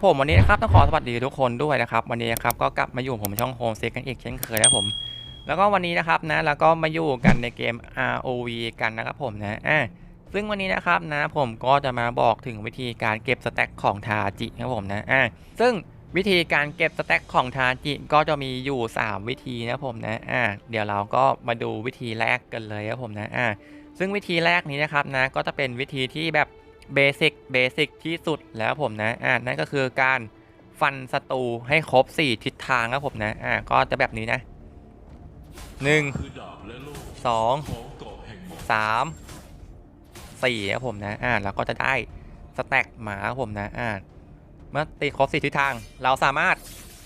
ครับผมวันนี้นะครับต้องขอสวัสดีทุกคนด้วยนะครับวันนี้นะครับก็กลับมาอยู่ผมช่องโฮมเซกันอีกเช่นเคยนะผมแล้วก็วันนี้นะครับนะแล้วก็มาอยู่กันในเกม ROV กันนะครับผมนะอ่าซึ่งวันนี้นะครับนะผมก็จะมาบอกถึงวิธีการเก็บสแต็กของทาจินะครับผมนะอ่าซึ่งวิธีการเก็บสแต็กของทาจิก็จะมีอยู่ 3 วิธีนะผมนะอ่าเดี๋ยวเราก็มาดูวิธีแรกกันเลยครับผมนะอ่าซึ่งวิธีแรกนี้นะครับนะก็จะเป็นวิธีที่แบบ เบสิกเบสิกที่สุดแล้วผมนะอ่านั่นก็คือการฟันศัตรูให้ครบ 4 ทิศทางครับผมนะอ่าก็จะแบบนี้นะ 1 2ของเกาะแห่งหมอก3 4ครับผมนะอ่าแล้วก็จะได้สแต็กหมาครับผมนะอ่าเมื่อตีครบ 4 ทิศทาง เราสามารถ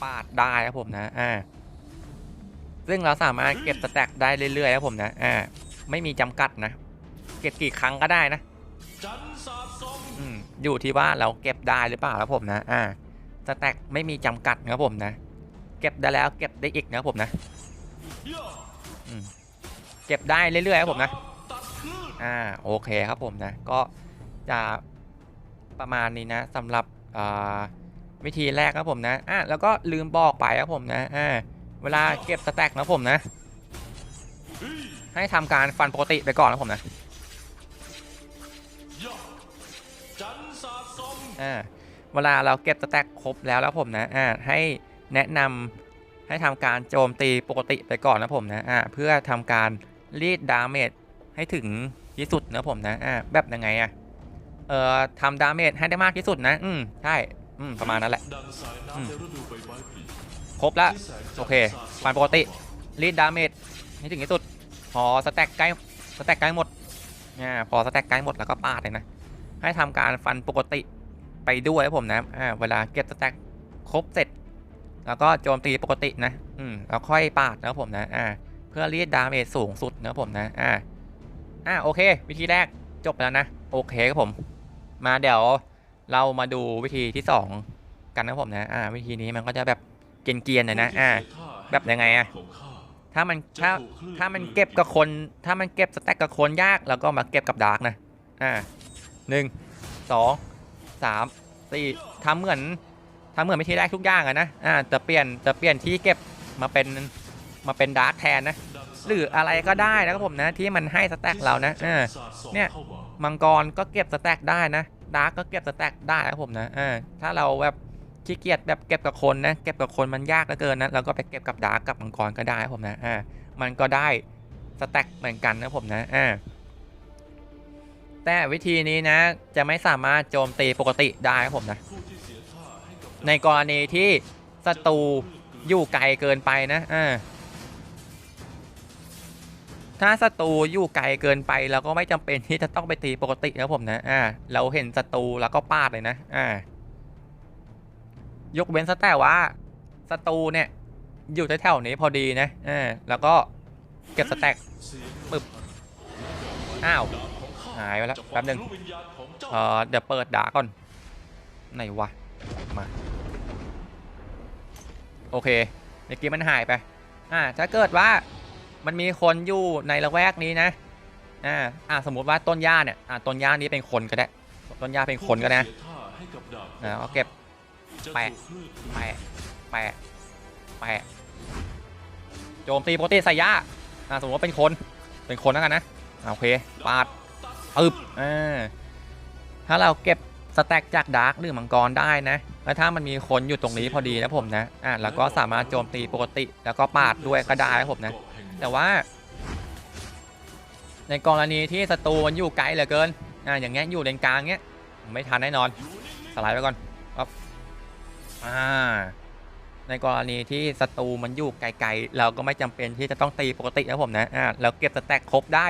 ปาดได้ครับผมนะอ่าซึ่งเราสามารถเก็บสแต็กได้เรื่อยๆครับผมนะอ่าไม่มีจำกัดนะ เก็บกี่ครั้งก็ได้นะ อยู่ที่ว่าเราเก็บได้หรือเปล่าครับผมนะ อ่าสแต็กไม่มีจำกัดนะครับผมนะ เก็บได้แล้วเก็บได้อีกนะครับผมนะเก็บได้เรื่อยๆครับผมนะ อ่าโอเคครับผมนะ ก็จะประมาณนี้นะสำหรับวิธีแรกครับผมนะอ่าแล้วก็ลืมบอกไปครับผมนะอ่าเวลาเก็บสแต็กนะครับผมนะ ให้ทำการฟันปกติไปก่อนนะครับผมนะ อ่าเวลาเราเก็บสแต็กครบแล้วแล้วผมนะอ่าให้แนะนำให้ทำการโจมตีปกติไปก่อนนะผมนะอ่าเพื่อทำการรีดดาเมจให้ถึงที่สุดนะผมนะอ่าแบบยังไงอะเอ่อทำดาเมจให้ได้มากที่สุดนะ อืมใช่อืมประมาณนั้นแหละครบแล้วโอเคสาดส่องฟันปกติรีดดาเมจให้ถึงที่สุด พอสแต็กใกล้สแต็กใกล้หมดอ่าพอสแต็กใกล้หมดแล้วก็ปาดเลยนะ ให้ทำการฟันปกติ ไปด้วยครับผมนะอ่าเวลาเก็บสแต็กครบเสร็จ แล้วก็โจมตีปกตินะ อืมแล้วค่อยปาดนะครับผมนะอ่าเพื่อรีดดาเมจสูงสุดนะครับผมนะอ่าอ่าโอเค วิธีแรกจบแล้วนะ โอเคครับผม มาเดี๋ยวเรามาดูวิธีที่สองกันนะครับผมนะอ่าวิธีนี้มันก็จะแบบเกียนๆหน่อยนะอ่าแบบยังไงอะถ้ามันถ้าถ้ามันเก็บกับคน ถ้ามันเก็บสแต็กกับคนยาก แล้วก็มาเก็บกับดาร์กนะอ่าหนึ่งสอง สามสี่ทำเหมือนทำเหมือนวิธีแรกทุกอย่างอะนะอ่าจะเปลี่ยนจะเปลี่ยนที่เก็บมาเป็นมาเป็นดาร์กแทนนะหรืออะไรก็ได้นะครับผมนะที่มันให้สแต็กเรานะอ่าแสงจัทร์สาดส่อเนี่ยมังกรก็เก็บสแต็กได้นะดาร์กก็เก็บสแต็กได้นะครับผมนะอ่าถ้าเราแบบขี้เกียจแบบเก็บกับคนนะเก็บกับคนมันยากเหลือเกินนะเราก็ไปเก็บกับดาร์กกับมังกรก็ได้ครับผมนะอ่ามันก็ได้สแต็กเหมือนกันนะครับผมนะอ่า แต่วิธีนี้นะจะไม่สามารถโจมตีปกติได้ครับผมนะ ในกรณีที่ศัตรูอยู่ไกลเกินไปนะอ่าถ้าศัตรูอยู่ไกลเกินไปเราก็ไม่จำเป็นที่จะต้องไปตีปกตินะผมนะอ่าเราเห็นศัตรูแล้วก็ปาดเลยนะอ่ายกเว้นซะแต่ว่าศัตรูเนี่ยอยู่แถวๆนี้พอดีนะอ่าแล้วก็เก็บสแต็กปึ๊บอ้าว หายไปแล้วจะแป๊บหนึ่งรู้วิญญาณของเจ้าเอ่อเดี๋ยวเปิดดาก่อน ไหนวะ มา โอเคเมื่อกี้มันหายไป อ่า ถ้าเกิดว่ามันมีคนอยู่ในละแวกนี้นะ อ่า อ่า สมมุติว่าต้นหญ้าเนี่ย อ่า ต้นหญ้านี้เป็นคนก็ได้ ต้นหญ้าเป็นคนก็ได้นะผู้ที่เสียท่าให้กับดาบของอ่าเอาข้เก็บจะแปะถูกคลื่นแปะแปะแปะโจมตีปกติใส่หญ้าอ่า สมมติว่าเป็นคน เป็นคนแล้วกันนะอ่าโอเค ปาด ปึ๊บอ่าถ้าเราเก็บสแต็กจากดาร์กหรือมังกรได้นะ แล้วถ้ามันมีคนอยู่ตรงนี้พอดีนะผมนะ อ่าแล้วก็สามารถโจมตีปกติ แล้วก็ปาดด้วยก็ได้นะผมนะ แต่ว่า ในกรณีที่ศัตรูมันอยู่ไกลเหลือเกิน อ่าอย่างเงี้ยอยู่เลนกลางเงี้ย ไม่ทันแน่นอน สไลด์ไปก่อนปั๊บอ่า ในกรณีที่ศัตรูมันอยู่ไกลๆ เราก็ไม่จำเป็นที่จะต้องตีปกตินะผมนะ อ่าเราเก็บสแต็กครบได้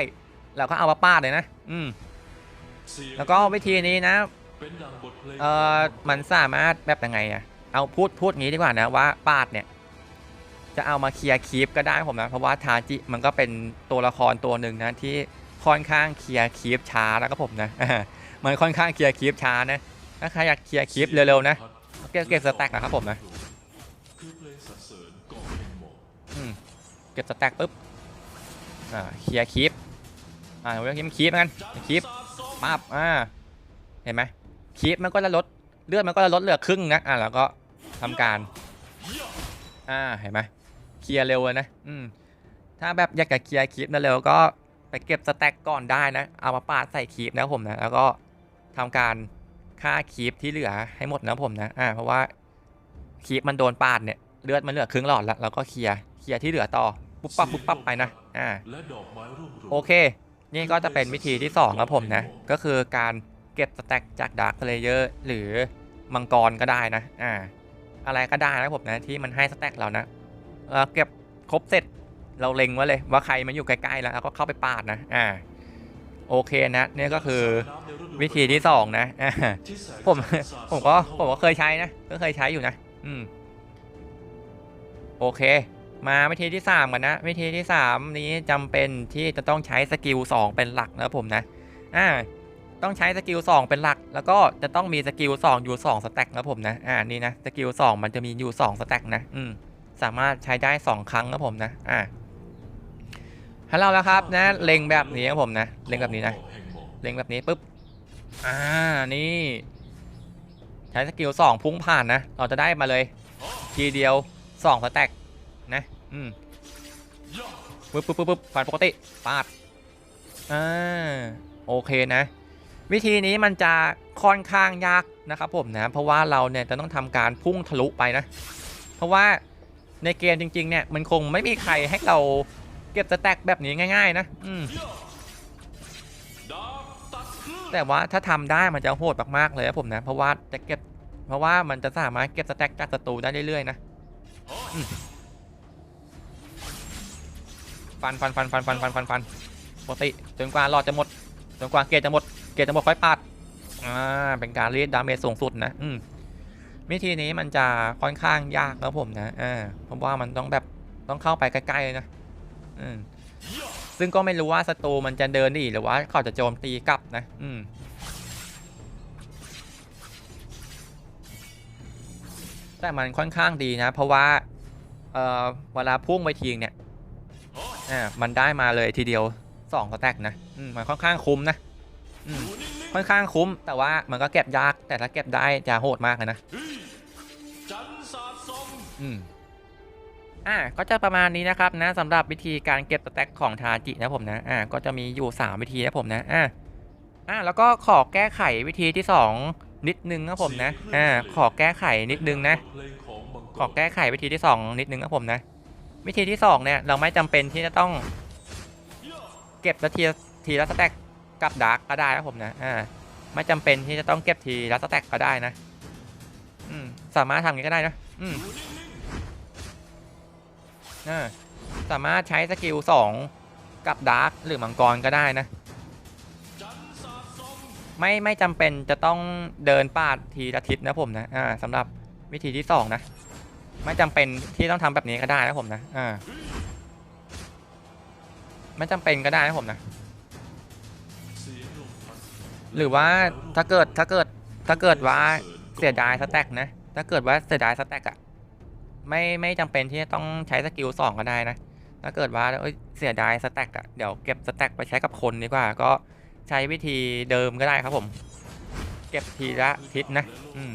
เราก็เอามาปาดเลยนะ อืม แล้วก็วิธีนี้นะเอ่อมันสามารถแบบยังไงอะเอาพูดพูดงี้ดีกว่านะว่าปาดเนี่ย จะเอามาเคลียร์คีปก็ได้ผมนะเพราะว่าทาจิมันก็เป็นตัวละครตัวหนึ่งนะที่ค่อนข้างเคลียร์คีปช้าแล้วก็ผมนะมันค่อนข้างเคลียร์คีปช้านะถ้าใครอยากเคลียร์คีปเร็วๆนะเก็บเก็บสแต็กนะครับผมนะคือเพลงสรรเสริญเกาะแห่งหมอกอืมเก็บสแต็กปุ๊บอ่าเคลียร์คีป อ่าเรียกคีปคีปกันคีปปั๊บอ่าเห็นไหมคีปมันก็จะลดเลือดมันก็จะลดเหลือครึ่งนะอะแล้วก็ทำการอ่าเห็นไหมเคลียร์เร็วเลยนะอืมถ้าแบบอยากจะเคลียร์คลิปนะเร็วก็ไปเก็บสแต็กก่อนได้นะเอามาปาดใส่คลิปนะผมนะแล้วก็ทำการฆ่าคลิปที่เหลือให้หมดนะผมนะอ่าเพราะว่าคลิปมันโดนปาดเนี่ยเลือดมันเหลือครึ่งหลอดแล้วแล้วก็เคลียร์เคลียร์ที่เหลือต่อปุ๊บปั๊บปุ๊บปั๊บไปนะอ่าและดอกไม้ร่วงโรยโอเค นี่ก็จะเป็นวิธีที่2ครับผมนะ ก็คือการเก็บสแต็กจากดาร์คเลเยอร์หรือมังกรก็ได้นะ อ่า อะไรก็ได้นะผมนะที่มันให้สแต็กเรานะเอ่อเก็บครบเสร็จเราเล็งไว้เลยว่าใครมาอยู่ใกล้ๆแล้วก็เข้าไปปาดนะ อ่า โอเคนะนี่ก็คือวิธีที่2นะอ่าที่แสงผมผมก็ผมก็เคยใช้นะ ก็เคยใช้อยู่นะ อืม โอเค มาวิธีที่ 3 กันนะ วิธีที่ 3 นี้จำเป็นที่จะต้องใช้สกิล2เป็นหลักนะผมนะอ่าต้องใช้สกิล2เป็นหลัก แล้วก็จะต้องมีสกิล2อยู่2สแต็กนะผมนะอ่านี่นะสกิล2มันจะมีอยู่2สแต็กนะอืมสามารถใช้ได้ 2 ครั้งนะผมนะอ่าฮัลโหลแล้วครับนะเล็งแบบนี้ครับผมนะเล็งแบบนี้นะเล็งแบบนี้ปุ๊บอ่านี่ใช้สกิลสองพุ่งผ่านนะ เราจะได้มาเลยทีเดียวสองสแต็กนะ อืมย่าปุ๊บปุ๊บปุ๊บปุ๊บผ่านปกติปาดอ่าโอเคนะ วิธีนี้มันจะค่อนข้างยากนะครับผมนะ เพราะว่าเราเนี่ยจะต้องทำการพุ่งทะลุไปนะ เพราะว่าในเกมจริง ๆ เนี่ยมันคงไม่มีใครให้เราเก็บสแต็กแบบนี้ง่าย ๆ นะอืมย่าดาบตัดคลื่นแต่ว่าถ้าทำได้มันจะโหดมากๆเลยนะผมนะ เพราะว่าจะเก็บเพราะว่ามันจะสามารถเก็บสแต็กจากศัตรูได้เรื่อยๆนะอืม ฟันฟันฟันฟันฟันฟันฟันฟันปกติจนกว่าหลอดจะหมดจนกว่าเกรดจะหมดเกรดจะหมดค่อยปาดอ่าเป็นการรีดดาเมจสูงสุดนะอืมวิธีนี้มันจะค่อนข้างยากนะผมนะอ่าเพราะว่ามันต้องแบบต้องเข้าไปใกล้ๆเลยนะอืมซึ่งก็ไม่รู้ว่าศัตรูมันจะเดินหนีหรือว่าเขาจะโจมตีกลับนะ อืมแต่มันค่อนข้างดีนะ เพราะว่า เอ่อ เวลาพุ่งไปทีเนี่ย อ่ามันได้มาเลยทีเดียวสองสแต็กนะอืมมันค่อนข้างคุ้มนะอืมค่อนข้างคุ้ม แต่ว่ามันก็เก็บยาก แต่ถ้าเก็บได้จะโหดมากเลยนะอืมอ่าก็จะประมาณนี้นะครับนะสำหรับวิธีการเก็บสแต็กของทาจินะผมนะอ่าก็จะมีอยู่ 3 วิธีนะผมนะอ่าอ่าแล้วก็ขอแก้ไขวิธีที่ 2 นิดนึงนะผมนะอ่าขอแก้ไขนิดนึงนะ ของมังกรขอแก้ไขวิธีที่ 2 นิดนึงนะผมนะ วิธีที่ 2 เนี่ย เราไม่จำเป็นที่จะต้อง เก็บละทีทีละสแต็กกับดาร์กก็ได้นะผมนะอ่าไม่จำเป็นที่จะต้องเก็บทีละสแต็กก็ได้นะอืมสามารถทำอย่างนี้ก็ได้นะอืมอยู่นิ่งอ่าสามารถใช้สกิล2กับดาร์กหรือมังกรก็ได้นะไม่ไม่จำเป็นจะต้องเดินปาดทีละทิศนะผมนะอ่าสำหรับวิธีที่2นะ ไม่จำเป็นที่ต้องทำแบบนี้ก็ได้นะผมนะอ่าไม่จำเป็นก็ได้นะผมนะ หรือว่าถ้าเกิดถ้าเกิดถ้าเกิดว่าเสียดายสแต็กนะ ถ้าเกิดว่าเสียดายสแต็กอะไม่ไม่จำเป็นที่จะต้องใช้สกิลสองก็ได้นะ ถ้าเกิดว่าเอ้ยเสียดายสแต็กอะเดี๋ยวเก็บสแต็กไปใช้กับคนดีกว่า ก็ใช้วิธีเดิมก็ได้ครับผม เก็บทีละทิศนะ อืม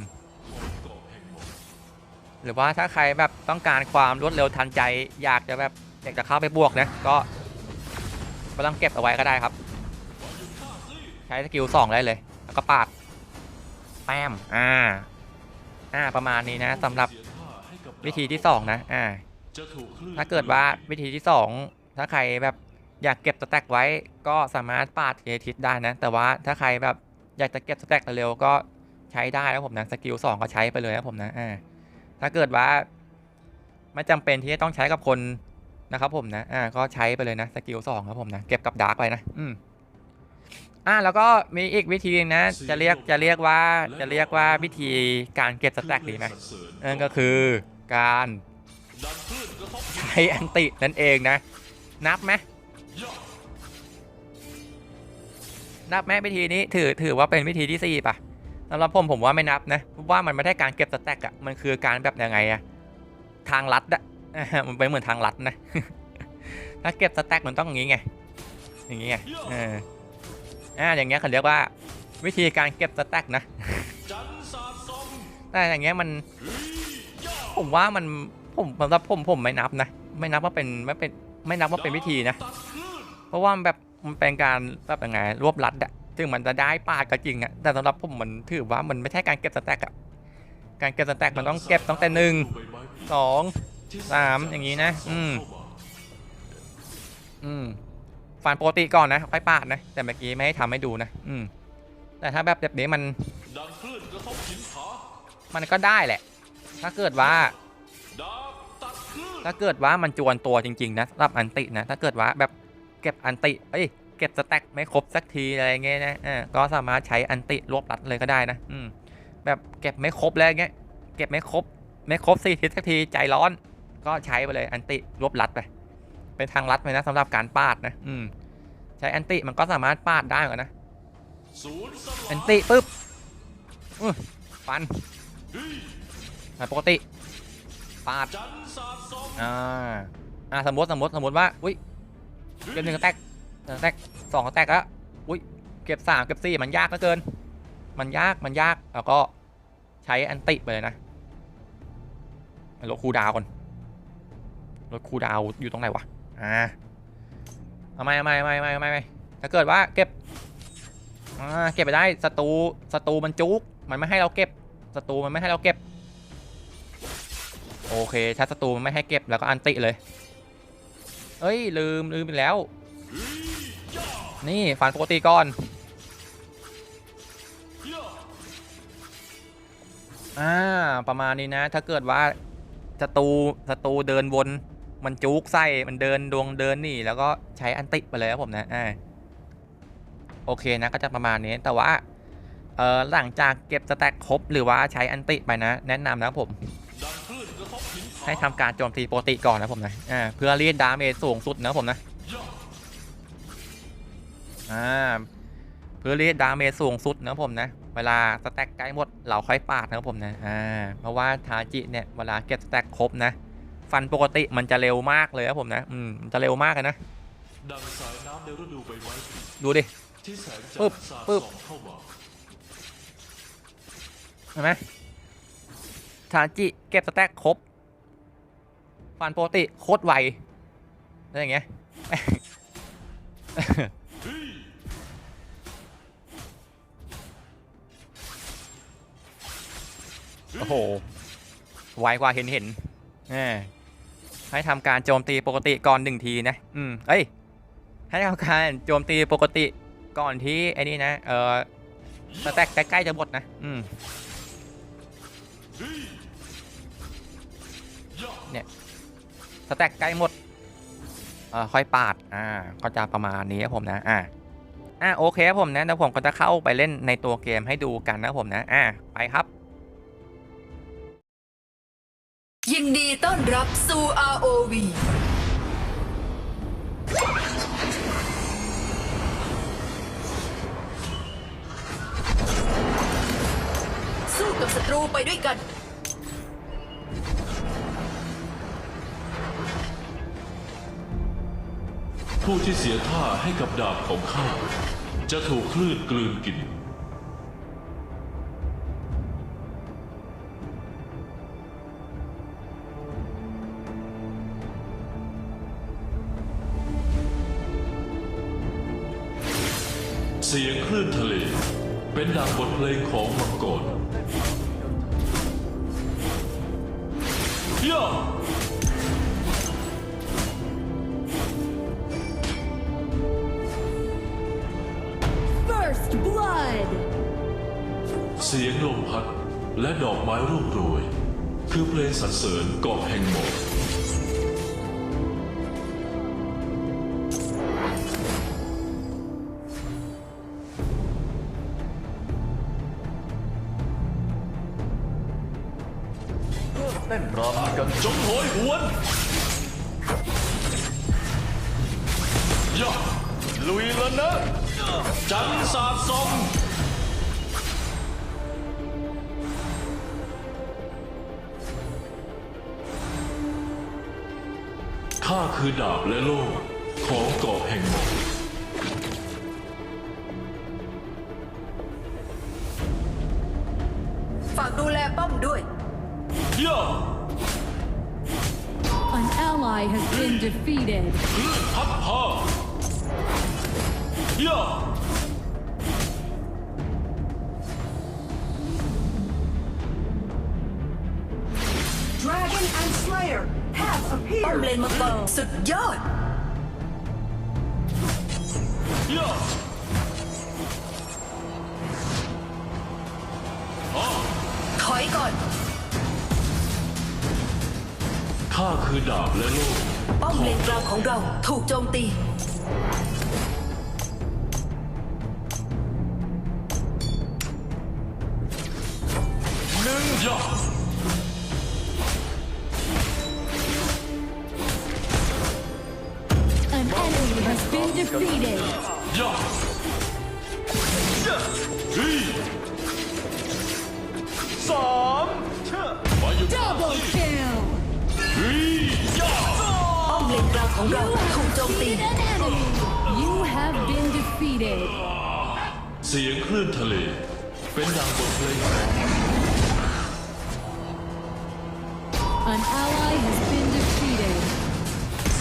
หรือว่าถ้าใครแบบต้องการความรวดเร็วทันใจ อยากจะแบบอยากจะเข้าไปบวกนะก็ไม่ต้องเก็บเอาไว้ก็ได้ครับ ใช้สกิลสองได้เลย แล้วก็ปาดแป้มอ่าอ่าประมาณนี้นะสำหรับวิธีที่2นะอ่าถ้าเกิดว่าวิธีที่2ถ้าใครแบบอยากเก็บสแต็กไว้ก็สามารถปาดเอทิสได้นะ แต่ว่าถ้าใครแบบอยากจะเก็บสแต็กเร็วก็ใช้ได้นะผมนะสกิล2ก็ใช้ไปเลยนะผมนะอ่า ถ้าเกิดว่า ไม่จำเป็นที่จะต้องใช้กับคนนะครับผมนะอ่าก็ใช้ไปเลยนะสกิล2ครับผมนะเก็บกับดาร์กไปนะอืมอ่าแล้วก็มีอีกวิธีนะ จะเรียกจะเรียกว่าจะเรียกว่าวิธีการเก็บสแต็กดีไหมนั่นก็คือการใช้อันตินั่นเองนะ นับไหมนับไหมวิธีนี้ถือถือว่าเป็นวิธีที่สี่ป่ะ สำหรับผมผมว่าไม่นับนะเพราะว่ามันไม่ได้การเก็บสแต็กอะมันคือการแบบยังไงอะทางลัดอะมันเป็นเหมือนทางลัดนะ ถ้าเก็บสแต็กมันต้องอย่างงี้ไง อย่างงี้ไงเอออ่าอย่างเงี้ยเขาเรียกว่า วิธีการเก็บสแต็กนะแต่อย่างเงี้ยมัน ผมว่ามันผมสำหรับผมผมไม่นับนะ ไม่นับว่าเป็นไม่เป็นไม่นับว่าเป็นวิธีนะ เพราะว่ามันแบบมันเป็นการแบบยังไงรวบรัดอะ ถึงมันจะได้ปาดก็จริงอะแต่สำหรับผมมันถือว่ามันไม่ใช่การเก็บสแต็กอะการเก็บสแต็กมันต้องเก็บตั้งแต่หนึ่งสองสามอย่างนี้นะ อืมอืมฟันปกติก่อนนะค่อยปาดนะ แต่เมื่อกี้ไม่ให้ทำให้ดูนะ อืม แต่ถ้าแบบแบบนี้มันดังคลื่นกระทบหินผามันก็ได้แหละ ถ้าเกิดว่าดาบตัดคลื่นถ้าเกิดว่ามันจวนตัวจริง ๆ นะสำหรับอันตินะ ถ้าเกิดว่าแบบเก็บอันติ เอ้ย เก็บสแต็กไม่ครบสักทีอะไรเงี้ยนะอ่าก็สามารถใช้อันติรวบรัดเลยก็ได้นะอืมแบบเก็บไม่ครบแล้วเงี้ยเก็บไม่ครบไม่ครบสี่ทิศสักทีใจร้อน ก็ใช้ไปเลยอันติรวบรัดไปเป็นทางลัดไปนะสำหรับการปาดนะอืมใช้อันติมันก็สามารถปาดได้เหมือนนะอันติปุ๊บอื้อฟันปกติปาดอ่าอ่าสมมติสมมติสมมติว่าอุ้ยเก็บหนึ่งแตก แตกสองแตกแล้วอุ้ยเก็บสามเก็บสี่มันยากเหลือเกิน มันยากมันยากแล้วก็ใช้อันติไปเลยนะลดคูดาวก่อนลดคูดาวอยู่ตรงไหนวะอ่าเอาไม่เอาไม่ไม่ไม่เอาไม่ไม่ถ้าเกิดว่าเก็บอ่าเก็บไปได้ศัตรูศัตรูมันจุกมันไม่ให้เราเก็บศัตรูมันไม่ให้เราเก็บ โอเคถ้าศัตรูมันไม่ให้เก็บแล้วก็อันติเลย เอ้ยลืมลืมไปแล้ว นี่ฟันปกติก่อน อ่า ประมาณนี้นะ ถ้าเกิดว่าศัตรูศัตรูเดินวน มันจุกไส้ มันเดินดวงเดินนี่ แล้วก็ใช้อันติไปเลยครับผมนะ อ่า โอเคนะ ก็จะประมาณนี้ แต่ว่า เอ่อ หลังจากเก็บสแต็กครบ หรือว่าใช้อันติไปนะ แนะนำนะครับผมให้ทำการโจมตีปกติก่อนนะผมนะ อ่า เพื่อเรียดดาเมจสูงสุดนะผมนะ อ่าพื่อรีดดาเมจสูงสุดนะผมนะ เวลาสแต็กใกล้หมดเราค่อยปาดนะผมนะอ่าเพราะว่าทาจิเนี่ยเวลาเก็บสแต็กครบนะฟันปกติมันจะเร็วมากเลยครับผมนะอืมมันจะเร็วมากเลยนะด,นดดูดิปึ๊บปึ๊บเห็นไหมทาจิเก็บสแต็กครบฟันปกติโคตรไวแล้วอย่างเงี้ย โอ้โห ไวกว่าเห็นเห็นให้ทำการโจมตีปกติก่อนหนึ่งทีนะ อืม เอ้ย ให้ทำการโจมตีปกติก่อนที่ไอ้นี่นะ เออสแต็กใกล้ๆจะหมดนะ อืมเฮ้ยย่าสแต็กใกล้หมด เอ่อ ค่อยปาด อ่า ก็จะประมาณนี้ครับผมนะ อ่าอ่าโอเคครับผมนะเดี๋ยวผมก็จะเข้าไปเล่นในตัวเกมให้ดูกันนะครับผมนะ อ่าไปครับ ยินดีต้อนรับสู่ ROV สู้กับศัตรูไปด้วยกัน ผู้ที่เสียท่าให้กับดาบของข้า จะถูกคลื่นกลืนกิน เสียงคลื่นทะเล เป็นดังบทเพลงของมังกรย่า First blood! เสียงลมพัดและดอกไม้ร่วงโรย คือเพลงสรรเสริญเกาะแห่งหมอก ฝากดูแลป้อมด้วย ย่า An ally has been defeated. คลื่นพัดพาย่า Dragon and Slayer have ป้อม appeared. เลนมังกรสุดยอด ย่า คือดาบและโล่ป้อมเลนกลางของเราถูกโจมตี หนึ่งย่า An enemy has been defeated. ย่าเฮ้ยสาม นกลางของเรา You ถูก have โจมตี defeated an enemy. You have been defeated. เสียงคลื่นทะเล เป็นดังบทเพลง An ally has been defeated.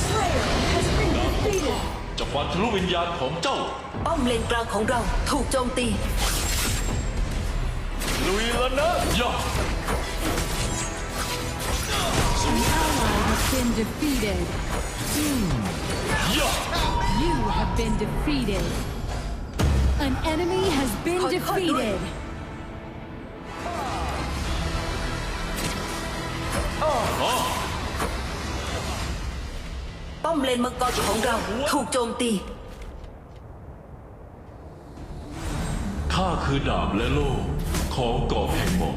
Slayer has been defeated. จะฟันทะลุวิญญาณของเจ้า ป้อมเลนกลางของเราถูกโจมตี ลุยแล้วนะย่า been defeated. ย่า You have been defeated. An enemy has been Hold- hold on. defeated. ป้อมเลนมังกรของเราถูกโจมตีข้าคือดาบและโล่ของเกาะแห่งหมอก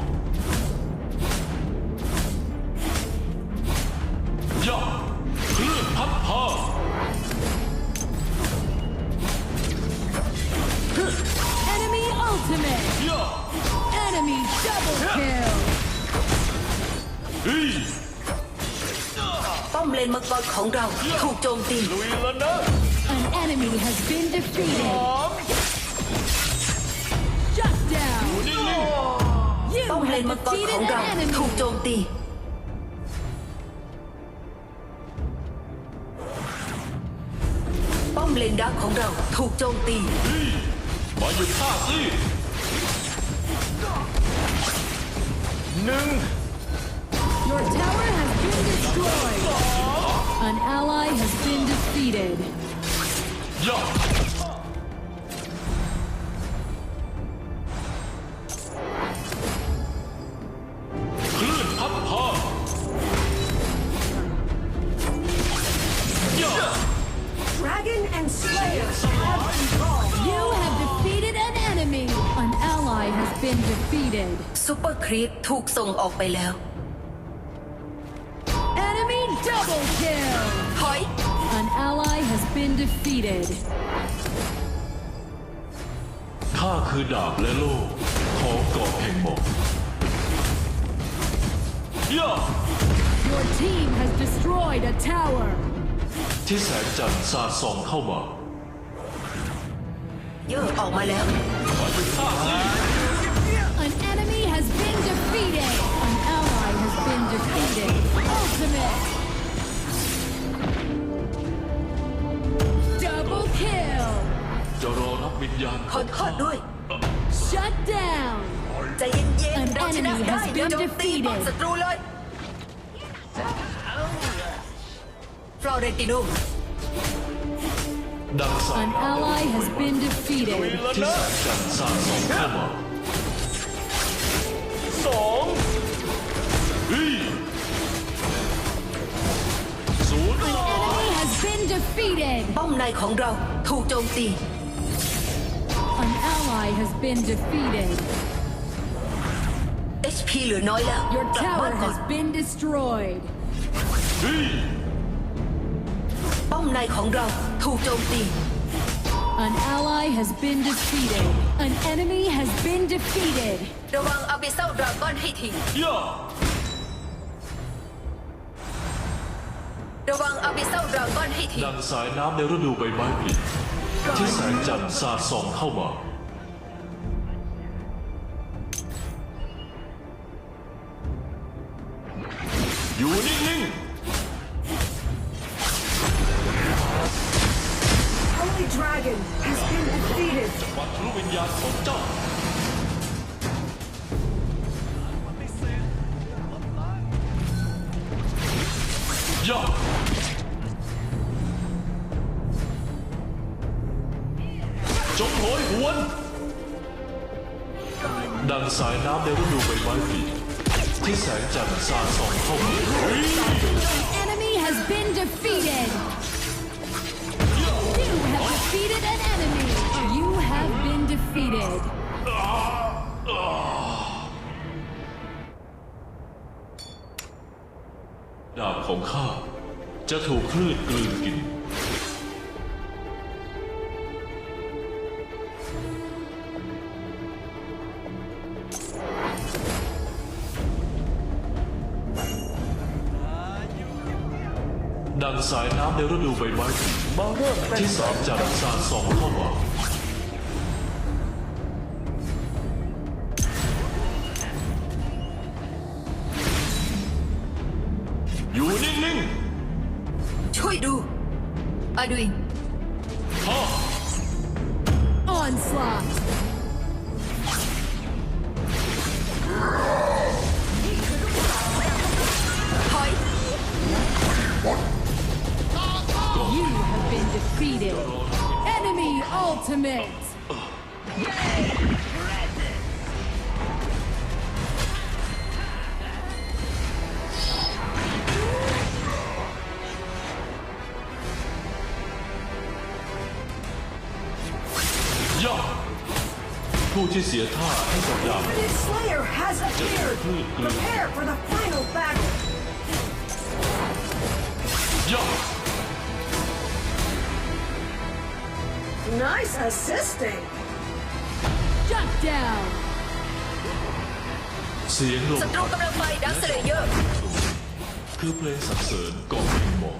อมเลนมังกรของเราถูกโจมตี ลุยแล้วนะ An enemy has been defeated. Shut down. นิ่ง You ป้อมเลน have มังกรของ defeated เรา an ถูก enemy. โจมตี ป้อมเลนดักของเราถูกโจมตีๆเฮ้ยมาหยุดข้าสิหนึ่ง Your tower has been destroyed. An ally has been defeated. ย่าคลื่นพัดพาย่า Dragon and Slayer have evolved. You have defeated an enemy. An ally has been defeated. ซูเปอร์ครีปถูกส่งออกไปแล้ว Enemy double kill. ถอย An ally has been defeated. ข้าคือดาบและโล่ของเกาะแห่งหมอกย่า Your team has destroyed a tower. ที่แสงจันทร์สาดส่องเข้ามา เยอะออกมาแล้ว มาหยุดข้าสิ An enemy has been defeated. An ally has been defeated. Ultimate. Double kill. จะรอรับวิญญาณขอโทษด้วย Shut down. ใจเย็น An ๆเราชนะ enemy ได้ has เดี๋ยว been โจมตีป้อม defeated. ศัตรูเลยฟลอเรนติโนดังสาย An ally has been defeated. ที่แสงจันทร์สาดส่องเข้ามาสอง been defeated. ป้อมในของเราถูกโจมตี An ally has been defeated. HP เหลือน้อยแล้ว Your กลับบ้า tower นก่อน has been destroyed. เฮ้ย ป้อมในของเราถูกโจมตี An ally has been defeated. An enemy has been defeated. ระวังอาบิเซลดราก้อนให้ที ระวังอาบิเซลดราก้อนให้ทีดังสายน้ำในฤดูใบไม้ผลิที่แสงจันทร์สาดส่องเข้ามา อยู่นิ่ง ฤดูใบไม้ผลิที่แสงจันทร์สาดส่องเข้ามา Enemy has been defeated. You have defeated an enemy. You have been defeated. ดาบของข้าจะถูกคลื่นกลืนกิน สายน้ำในฤดูใบไม้ผลิที่แสงจันทร์สาดส่องเข้ามาอยู่นิ่งช่วยดูอาดุยๆพ่อ Onslaught. defeated. Enemy ultimate. Yay! Slayer has appeared! Prepare for the Nice assisting. Shut down. เสียงลมศัตรูกำลังไปดักสเลเยอร์คือเพลงสรรเสริญก่อนเพลงบอก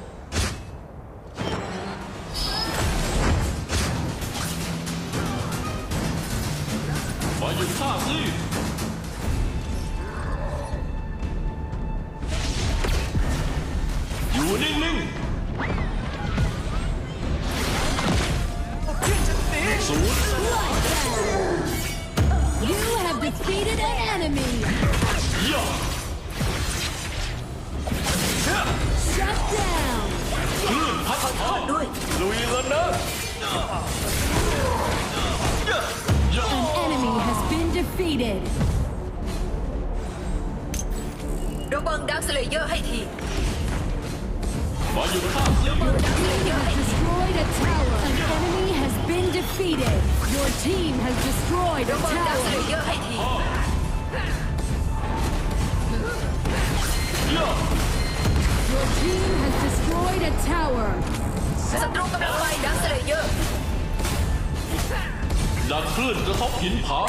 มาหยุดข้าสิ ระวังดักสเลเยอร์ให้ทีมาหยุดข้าสิดักสเลเยอร์ให้ที Destroyed a tower. An enemy has been defeated. Your team has destroyed a ระวังดักสเล tower. เยอร์ให้ทีย่า Your team has destroyed a tower. ศัตรูกำลังไปดักสเลเยอร์ ดังคลื่นกระทบหินผา